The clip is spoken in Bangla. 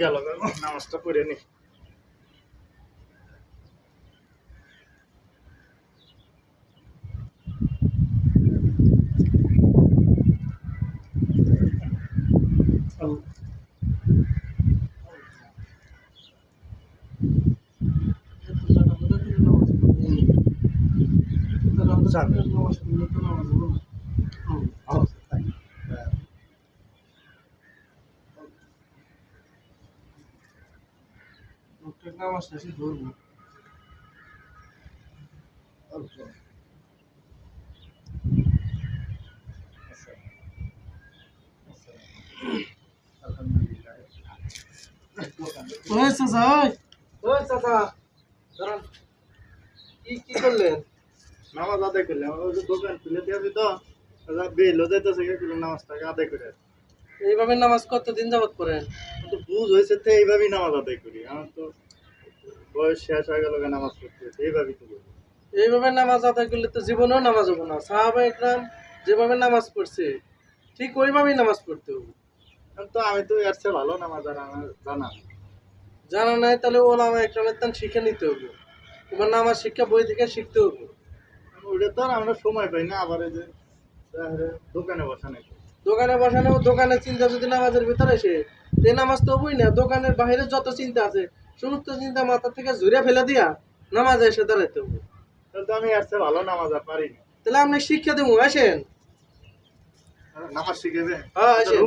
গেল নামাজটা পড়ে নি নামাজ শেষে ধরবো ওই চাচা ওই। ওই চাচা দাঁড়ান। কি কি করলেন? নামাজ আদায় করলাম। ওই দোকান খুলে দিয়েছি তো। বেলো যাইতেছে নামাজটাকে আদায় করে। এইভাবে নামাজ কতদিন যাবত পড়েন? তো বুঝ হয়েছে তো এইভাবেই নামাজ আদায় করি। আমার তো বয়স শেষ হয়ে গেল নামাজ পড়তে হচ্ছে এইভাবেই তো করি। এইভাবে নামাজ আদায় করলে তো জীবনেও নামাজ হব না। সাহাবা একরাম যেভাবে নামাজ পড়ছে ঠিক ওইভাবেই নামাজ পড়তে হবে। তো আমি তো এর চেয়ে ভালো নামাজ জানা জানা নাই তাহলে ও ওলামা একরামের তান শিখে নিতে হবে। তোমার নামাজ শিক্ষা বই থেকে শিখতে হবে। ওইটা তো আর আমরা সময় পাই না আবার এই যে দোকানে বসা নাকি। দোকানে বসানো দোকানের চিন্তা যদি নামাজের ভিতরে এসে এই নামাজ তো বই না দোকানের বাহিরে যত চিন্তা আছে সমস্ত চিন্তা মাথা থেকে ঝুরে ফেলে দিয়া নামাজ এসে দাঁড়াইতে হবে। তাহলে তো আমি আসছে ভালো নামাজ আর পারি তাহলে আপনি শিক্ষা দেবো আসেন। নামাজ শিখেবে হ্যাঁ আসেন।